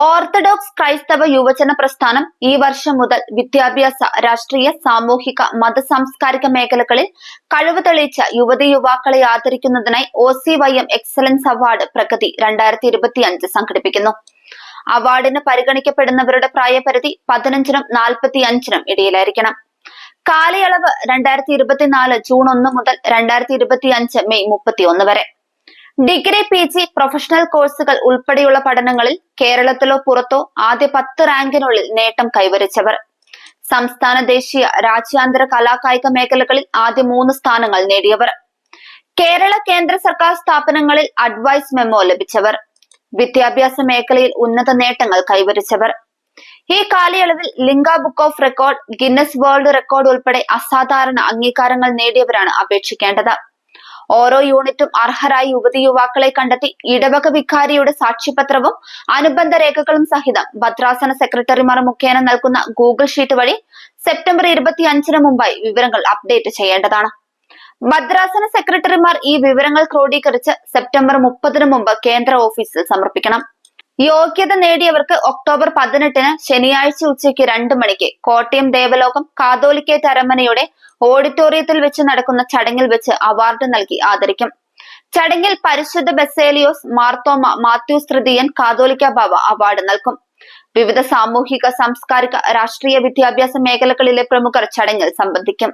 Orthodox ക്രൈസ്തവ യുവജന പ്രസ്ഥാനം ഈ വർഷം മുതൽ വിദ്യാഭ്യാസ രാഷ്ട്രീയ സാമൂഹിക മത സാംസ്കാരിക മേഖലകളിൽ കഴിവ് തെളിയിച്ച യുവതി യുവാക്കളെ ആദരിക്കുന്നതിനായി O C Y M excellence award Pragati രണ്ടായിരത്തി ഇരുപത്തിയഞ്ച് സംഘടിപ്പിക്കുന്നു. അവാർഡിന് പരിഗണിക്കപ്പെടുന്നവരുടെ പ്രായപരിധി പതിനഞ്ചിനും നാൽപ്പത്തി അഞ്ചിനും ഇടയിലായിരിക്കണം. കാലയളവ് രണ്ടായിരത്തി ഇരുപത്തിനാല് ജൂൺ ഒന്ന് മുതൽ രണ്ടായിരത്തി ഇരുപത്തി അഞ്ച് മെയ് മുപ്പത്തി ഒന്ന് വരെ. ഡിഗ്രി പി ജി പ്രൊഫഷണൽ കോഴ്സുകൾ ഉൾപ്പെടെയുള്ള പഠനങ്ങളിൽ കേരളത്തിലോ പുറത്തോ ആദ്യ പത്ത് റാങ്കിനുള്ളിൽ നേട്ടം കൈവരിച്ചവർ. സംസ്ഥാന ദേശീയ രാജ്യാന്തര കലാകായിക മേഖലകളിൽ ആദ്യ മൂന്ന് സ്ഥാനങ്ങൾ നേടിയവർ. കേരള കേന്ദ്ര സർക്കാർ സ്ഥാപനങ്ങളിൽ അഡ്വൈസ് മെമ്മോ ലഭിച്ചവർ. വിദ്യാഭ്യാസ മേഖലയിൽ ഉന്നത നേട്ടങ്ങൾ കൈവരിച്ചവർ. ഈ കാലയളവിൽ Limca book of record Guinness world record ഉൾപ്പെടെ അസാധാരണ അംഗീകാരങ്ങൾ നേടിയവരാണ് അപേക്ഷിക്കേണ്ടത്. ഓരോ യൂണിറ്റും അർഹരായ യുവതി യുവാക്കളെ കണ്ടെത്തി ഇടവക വികാരിയുടെ സാക്ഷ്യപത്രവും അനുബന്ധ രേഖകളും സഹിതം ഭദ്രാസന സെക്രട്ടറിമാർ മുഖേന നൽകുന്ന ഗൂഗിൾ ഷീറ്റ് വഴി സെപ്റ്റംബർ ഇരുപത്തി അഞ്ചിന് മുമ്പായി വിവരങ്ങൾ അപ്ഡേറ്റ് ചെയ്യേണ്ടതാണ്. ഭദ്രാസന സെക്രട്ടറിമാർ ഈ വിവരങ്ങൾ ക്രോഡീകരിച്ച് സെപ്റ്റംബർ മുപ്പതിനു മുമ്പ് കേന്ദ്ര ഓഫീസിൽ സമർപ്പിക്കണം. യോഗ്യത നേടിയവർക്ക് ഒക്ടോബർ പതിനെട്ടിന് ശനിയാഴ്ച ഉച്ചയ്ക്ക് രണ്ട് മണിക്ക് കോട്ടയം ദേവലോകം കാതോലിക്കേറ്റ് അരമനയുടെ ഓഡിറ്റോറിയത്തിൽ വെച്ച് നടക്കുന്ന ചടങ്ങിൽ വെച്ച് അവാർഡ് നൽകി ആദരിക്കും. ചടങ്ങിൽ പരിശുദ്ധ ബെസേലിയോസ് മാർത്തോമ മാത്യു തൃതീയൻ കാതോലിക്ക ബാബ അവാർഡ് നൽകും. വിവിധ സാമൂഹിക സാംസ്കാരിക രാഷ്ട്രീയ വിദ്യാഭ്യാസ മേഖലകളിലെ പ്രമുഖർ ചടങ്ങിൽ സംബന്ധിക്കും.